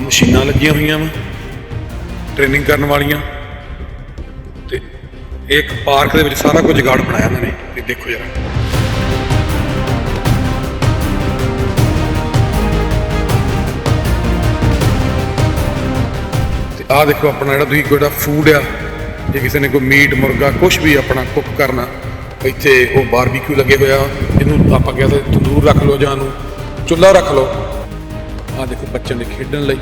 ਮਸ਼ੀਨਾਂ ਲੱਗੀਆਂ ਹੋਈਆਂ ਵਾ ਟ੍ਰੇਨਿੰਗ ਕਰਨ ਵਾਲੀਆਂ। ਤੇ ਇੱਕ ਪਾਰਕ ਦੇ ਵਿੱਚ ਸਾਰਾ ਕੁਝ ਜਗਾੜ ਬਣਾਇਆ ਇਹਨਾਂ ਨੇ। ਤੇ ਦੇਖੋ ਜਰਾ। ਤੇ ਆਹ ਦੇਖੋ ਆਪਣਾ ਜਿਹੜਾ ਤੁਸੀਂ ਕੋਈ ਫੂਡ ਆ, ਜੇ ਕਿਸੇ ਨੇ ਕੋਈ ਮੀਟ, ਮੁਰਗਾ ਕੁਝ ਵੀ ਆਪਣਾ ਕੁੱਕ ਕਰਨਾ, ਇੱਥੇ ਉਹ ਬਾਰਬੀਕਿਊ ਲੱਗੇ ਹੋਇਆ, ਇਹਨੂੰ ਆਪਾਂ ਕਹਿੰਦੇ ਤੰਦੂਰ ਰੱਖ ਲਓ ਜਾਂ ਨੂੰ ਚੁੱਲ੍ਹਾ ਰੱਖ ਲਓ। ਆਹ ਦੇਖੋ ਬੱਚਿਆਂ ਦੇ ਖੇਡਣ ਲਈ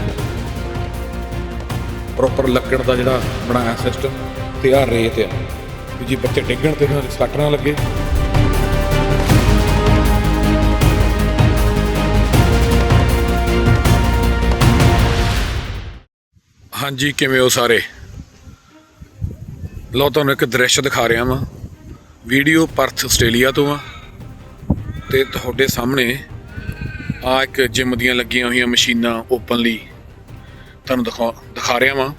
ਪ੍ਰੋਪਰ ਲੱਕੜ ਦਾ ਜਿਹੜਾ ਬਣਾਇਆ ਸਿਸਟਮ ਤੇ ਆਹ ਰੇਤ ਆ। ਵੀ ਜੀ ਬੱਚੇ ਡਿੱਗਣ ਤੇ ਉਹਨਾਂ ਦੇ ਸੱਟ ਨਾ ਲੱਗੇ। ਹਾਂਜੀ, ਕਿਵੇਂ ਹੋ ਸਾਰੇ? ਲਓ ਤੁਹਾਨੂੰ ਇੱਕ ਦ੍ਰਿਸ਼ ਦਿਖਾ ਰਿਹਾ ਵਾਂ। ਵੀਡੀਓ ਪਰਥ ਆਸਟ੍ਰੇਲੀਆ ਤੋਂ ਆ। ਤੇ ਤੁਹਾਡੇ ਸਾਹਮਣੇ ਆ ਇੱਕ ਜਿਮ ਦੀਆਂ ਲੱਗੀਆਂ ਹੋਈਆਂ ਮਸ਼ੀਨਾਂ ਓਪਨਲੀ ਤੁਹਾਨੂੰ ਦਿਖਾ ਦਿਖਾ ਰਿਹਾ ਵਾਂ।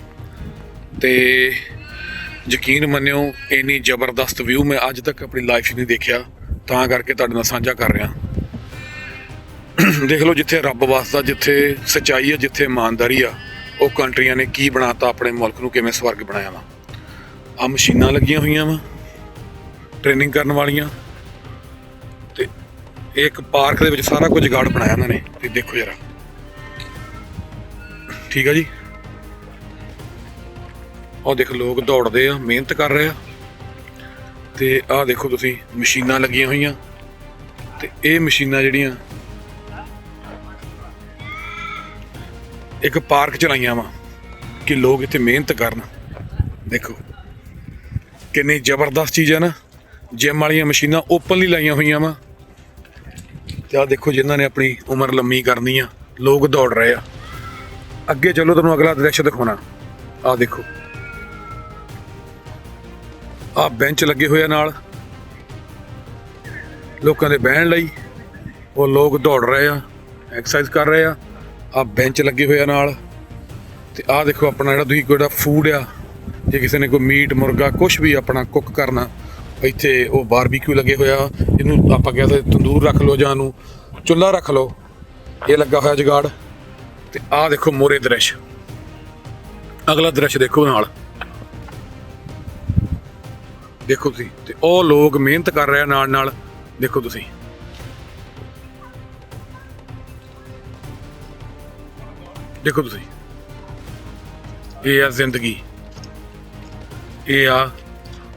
ਤੇ ਯਕੀਨ ਮੰਨਿਓ, ਇੰਨੀ ਜ਼ਬਰਦਸਤ ਵਿਊ ਮੈਂ ਅੱਜ ਤੱਕ ਆਪਣੀ ਲਾਈਫ 'ਚ ਨਹੀਂ ਦੇਖਿਆ। ਤਾਂ ਕਰਕੇ ਤੁਹਾਡੇ ਨਾਲ ਸਾਂਝਾ ਕਰ ਰਿਹਾ। ਦੇਖ ਲਓ ਜਿੱਥੇ ਰੱਬ ਵਸਦਾ ਜਿੱਥੇ ਸਚਾਈ ਹੈ ਜਿੱਥੇ ਇਮਾਨਦਾਰੀ ਆ, ਉਹ ਕੰਟਰੀਆਂ ਨੇ ਕੀ ਬਣਾਤਾ ਆਪਣੇ ਮੁਲਕ ਨੂੰ, ਕਿਵੇਂ ਸਵਰਗ ਬਣਾਇਆ ਵਾ। ਆ ਮਸ਼ੀਨਾਂ ਲੱਗੀਆਂ ਹੋਈਆਂ ਵਾ ਟ੍ਰੇਨਿੰਗ ਕਰਨ ਵਾਲੀਆਂ। ਇਹ ਇੱਕ ਪਾਰਕ ਦੇ ਵਿੱਚ ਸਾਰਾ ਕੁਝ ਗਾਰਡ ਬਣਾਇਆ ਇਹਨਾਂ ਨੇ, ਤੇ ਦੇਖੋ ਜਰਾ। ਠੀਕ ਆ ਜੀ? ਉਹ ਦੇਖ, ਲੋਕ ਦੌੜਦੇ ਆ, ਮਿਹਨਤ ਕਰ ਰਹੇ ਆ। ਤੇ ਆਹ ਦੇਖੋ ਤੁਸੀਂ, ਮਸ਼ੀਨਾਂ ਲੱਗੀਆਂ ਹੋਈਆਂ। ਤੇ ਇਹ ਮਸ਼ੀਨਾਂ ਜਿਹੜੀਆਂ, ਇੱਕ ਪਾਰਕ ਚਲਾਈਆਂ ਵਾ, ਕਿ ਲੋਕ ਇੱਥੇ ਮਿਹਨਤ ਕਰਨ। ਦੇਖੋ, ਕਿੰਨੀ ਜ਼ਬਰਦਸਤ ਚੀਜ਼ ਹੈ ਨਾ। ਜਿਮ ਵਾਲੀਆਂ ਮਸ਼ੀਨਾਂ ਓਪਨਲੀ ਲਾਈਆਂ ਹੋਈਆਂ ਵਾ। ਤੇ ਆਹ ਦੇਖੋ ਜਿਨ੍ਹਾਂ ਨੇ ਆਪਣੀ ਉਮਰ ਲੰਮੀ ਕਰਨੀ ਆ, ਲੋਕ ਦੌੜ ਰਹੇ ਆ। ਅੱਗੇ ਚਲੋ, ਤੁਹਾਨੂੰ ਅਗਲਾ ਦ੍ਰਿਸ਼ ਦਿਖਾਉਣਾ। ਆਹ ਦੇਖੋ। ਆਹ ਬੈਂਚ ਲੱਗੇ ਹੋਏ ਆ ਨਾਲ। ਲੋਕਾਂ ਦੇ ਬਹਿਣ ਲਈ ਉਹ ਲੋਕ ਦੌੜ ਰਹੇ ਆ ਐਕਸਰਸਾਈਜ਼ ਕਰ ਰਹੇ ਆ। ਆਹ ਬੈਂਚ ਲੱਗੇ ਹੋਏ ਆ ਨਾਲ। ਤੇ ਆਹ ਦੇਖੋ ਆਪਣਾ ਜਿਹੜਾ ਤੁਸੀਂ ਕੋਈ ਫੂਡ ਆ, ਜੇ ਕਿਸੇ ਨੇ ਕੋਈ ਮੀਟ ਮੁਰਗਾ ਕੁਝ ਵੀ ਆਪਣਾ ਕੁੱਕ ਕਰਨਾ ਇੱਥੇ ਉਹ ਬਾਰਬੀਕਿਊ ਲੱਗੇ ਹੋਇਆ, ਇਹਨੂੰ ਆਪਾਂ ਕਹਿੰਦੇ ਤੰਦੂਰ ਰੱਖ ਲਓ ਜਾਂ ਨੂੰ ਚੁੱਲ੍ਹਾ ਰੱਖ ਲਓ। ਇਹ ਲੱਗਾ ਹੋਇਆ ਜਗਾੜ। ਤੇ ਆਹ ਦੇਖੋ ਮੋਰੇ ਦ੍ਰਿਸ਼। ਅਗਲਾ ਦ੍ਰਿਸ਼ ਦੇਖੋ ਨਾਲ। ਦੇਖੋ ਤੁਸੀਂ, ਤੇ ਉਹ ਲੋਕ ਮਿਹਨਤ ਕਰ ਰਹੇ ਆ ਨਾਲ ਨਾਲ। ਦੇਖੋ ਤੁਸੀਂ। ਦੇਖੋ ਤੁਸੀਂ। ਇਹ ਆ ਜ਼ਿੰਦਗੀ। ਇਹ ਆ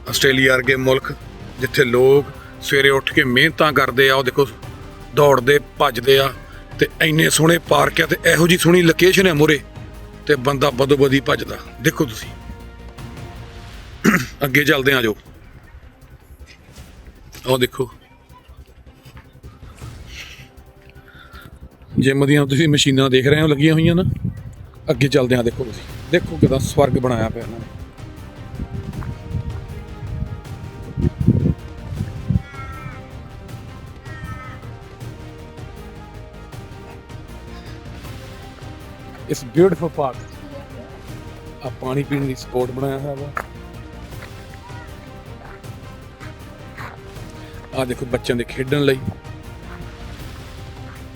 ਆਸਟ੍ਰੇਲੀਆ ਵਰਗੇ ਮੁਲਕ ਜਿੱਥੇ ਲੋਕ ਸਵੇਰੇ ਉੱਠ ਕੇ ਮਿਹਨਤਾਂ ਕਰਦੇ ਆ, ਉਹ ਦੇਖੋ ਦੌੜਦੇ, ਭੱਜਦੇ ਆ ਤੇ ਇੰਨੇ ਸੋਹਣੇ ਪਾਰਕ ਆ ਤੇ ਇਹੋ ਜੀ ਸੋਹਣੀ ਲੋਕੇਸ਼ਨ ਹੈ ਮੋਰੇ ਤੇ ਬੰਦਾ ਬਦੋ ਬਦੀ ਭੱਜਦਾ। ਦੇਖੋ ਤੁਸੀਂ। ਅੱਗੇ ਚੱਲਦੇ ਆ ਜੋ ਉਹ ਦੇਖੋ। ਜਿਮ ਦੀਆਂ ਤੁਸੀਂ ਮਸ਼ੀਨਾਂ ਦੇਖ ਰਹੇ ਹੋ, ਲੱਗੀਆਂ ਹੋਈਆਂ ਨਾ। ਅੱਗੇ ਚੱਲਦੇ ਆ, ਦੇਖੋ ਤੁਸੀਂ। ਦੇਖੋ ਕਿਦਾਂ ਸਵਰਗ ਬਣਾਇਆ ਪਿਆ ਇਹਨਾਂ ਨੇ। ਇਸ ਬਿਊਟੀਫੁਲ ਪਾਰਕ ਆ ਪਾਣੀ ਪੀਣ ਦੀ ਸਪੋਰਟ ਬਣਾਇਆ ਹੋਇਆ ਵਾ। ਆ ਦੇਖੋ ਬੱਚਿਆਂ ਦੇ ਖੇਡਣ ਲਈ।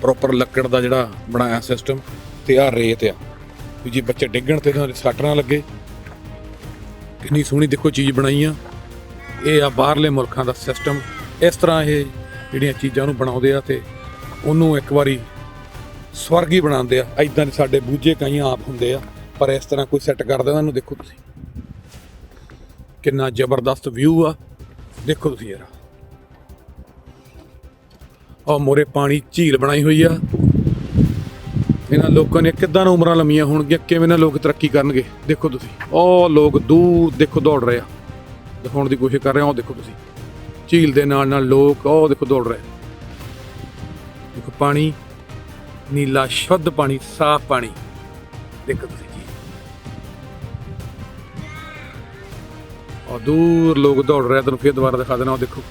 ਪ੍ਰੋਪਰ ਲੱਕੜ ਦਾ ਜਿਹੜਾ ਬਣਾਇਆ ਸਿਸਟਮ ਤੇ ਆ ਰੇਤ ਆ। ਵੀ ਜੇ ਬੱਚੇ ਡਿੱਗਣ ਤੇ ਉਹਨਾਂ ਦੇ ਸੱਟ ਨਾ ਲੱਗੇ। ਕਿੰਨੀ ਸੋਹਣੀ ਦੇਖੋ ਚੀਜ਼ ਬਣਾਈ ਆ। ਇਹ ਆ ਬਾਹਰਲੇ ਮੁਲਕਾਂ ਦਾ ਸਿਸਟਮ ਇਸ ਤਰ੍ਹਾਂ ਇਹ ਜਿਹੜੀਆਂ ਚੀਜ਼ਾਂ ਨੂੰ ਬਣਾਉਂਦੇ ਆ ਤੇ ਉਹਨੂੰ ਇੱਕ ਵਾਰੀ ਸਵਰਗੀ ਬਣਾਉਂਦੇ ਆ। ਐਦਾਂ ਦੇ ਸਾਡੇ ਬੂਝੇ ਕਈਆਂ ਆਪ ਹੁੰਦੇ ਆ। ਪਰ ਇਸ ਤਰ੍ਹਾਂ ਕੋਈ ਸੈੱਟ ਕਰਦਾ ਉਹਨਾਂ ਨੂੰ ਦੇਖੋ ਤੁਸੀਂ। ਕਿੰਨਾ ਜ਼ਬਰਦਸਤ ਵਿਊ ਆ। ਦੇਖੋ ਤੁਸੀਂ ਯਾਰ ਉਹ ਮੋਰੇ ਪਾਣੀ ਝੀਲ ਬਣਾਈ ਹੋਈ ਆ। ਇਹਨਾਂ ਲੋਕਾਂ ਨੇ ਕਿੱਦਾਂ ਨਾ ਉਮਰਾਂ ਲੰਮੀਆਂ ਹੋਣਗੀਆਂ, ਕਿਵੇਂ ਨਾ ਲੋਕ ਤਰੱਕੀ ਕਰਨਗੇ। ਦੇਖੋ ਤੁਸੀਂ। ਉਹ ਲੋਕ ਦੂਰ ਦੇਖੋ ਦੌੜ ਰਹੇ ਆ। ਦਿਖਾਉਣ ਦੀ ਕੋਸ਼ਿਸ਼ ਕਰ ਰਹੇ ਆ ਉਹ ਦੇਖੋ ਤੁਸੀਂ। ਝੀਲ ਦੇ ਨਾਲ ਨਾਲ ਲੋਕ ਉਹ ਦੇਖੋ ਦੌੜ ਰਹੇ ਦੇਖੋ ਪਾਣੀ। ਨੀਲਾ ਸ਼ੁੱਧ ਪਾਣੀ, ਸਾਫ਼ ਪਾਣੀ। ਦੇਖੋ ਤੁਸੀਂ ਜੀ। ਉਹ ਦੂਰ ਲੋਕ ਦੌੜ ਰਹੇ ਆ, ਤੁਹਾਨੂੰ ਫਿਰ ਦੁਬਾਰਾ ਦਿਖਾ ਦੇਣਾ ਉਹ ਦੇਖੋ।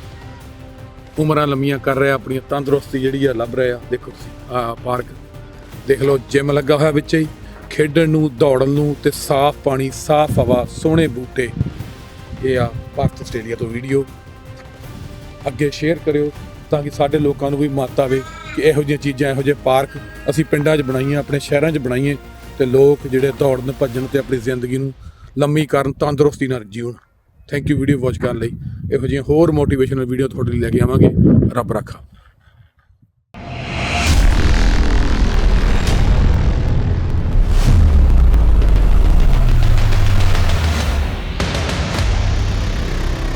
ਉਮਰਾਂ ਲੰਮੀਆਂ ਕਰ ਰਿਹਾ ਆਪਣੀ ਤੰਦਰੁਸਤੀ ਜਿਹੜੀ ਆ, ਲੱਭ ਰਿਹਾ ਦੇਖੋ ਤੁਸੀਂ ਆ ਪਾਰਕ। ਦੇਖ ਲਓ, ਜਿਮ ਲੱਗਾ ਹੋਇਆ ਵਿੱਚ ਹੀ। ਖੇਡਣ ਨੂੰ, ਦੌੜਨ ਨੂੰ ਤੇ ਸਾਫ਼ ਪਾਣੀ, ਸਾਫ਼ ਹਵਾ, ਸੋਹਣੇ ਬੂਟੇ। ਇਹ ਆ ਭਾਰਤ ਆਸਟ੍ਰੇਲੀਆ ਤੋਂ ਵੀਡੀਓ। ਅੱਗੇ ਸ਼ੇਅਰ ਕਰਿਓ ਤਾਂ ਕਿ ਸਾਡੇ ਲੋਕਾਂ ਨੂੰ ਵੀ ਮਾਤ ਆਵੇ ਕਿ ਇਹੋ ਜਿਹੀਆਂ ਚੀਜ਼ਾਂ, ਇਹੋ ਜਿਹੇ ਪਾਰਕ ਅਸੀਂ ਪਿੰਡਾਂ 'ਚ ਬਣਾਈਆਂ, ਆਪਣੇ ਸ਼ਹਿਰਾਂ 'ਚ ਬਣਾਈਏ ਤੇ ਲੋਕ ਜਿਹੜੇ ਦੌੜਨ, ਭੱਜਣ ਤੇ ਆਪਣੀ ਜ਼ਿੰਦਗੀ ਨੂੰ ਲੰਮੀ ਕਰਨ ਤੰਦਰੁਸਤੀ ਨਾਲ ਜੀਉਣ। ਥੈਂਕ ਯੂ ਵੀਡੀਓ ਵਾਚ ਕਰਨ ਲਈ। ਇਹੋ ਜਿਹੀਆਂ ਹੋਰ ਮੋਟੀਵੇਸ਼ਨਲ ਵੀਡੀਓ ਤੁਹਾਡੇ ਲਈ ਲੈ ਕੇ ਆਵਾਂਗੇ। ਰੱਬ ਰੱਖਾ।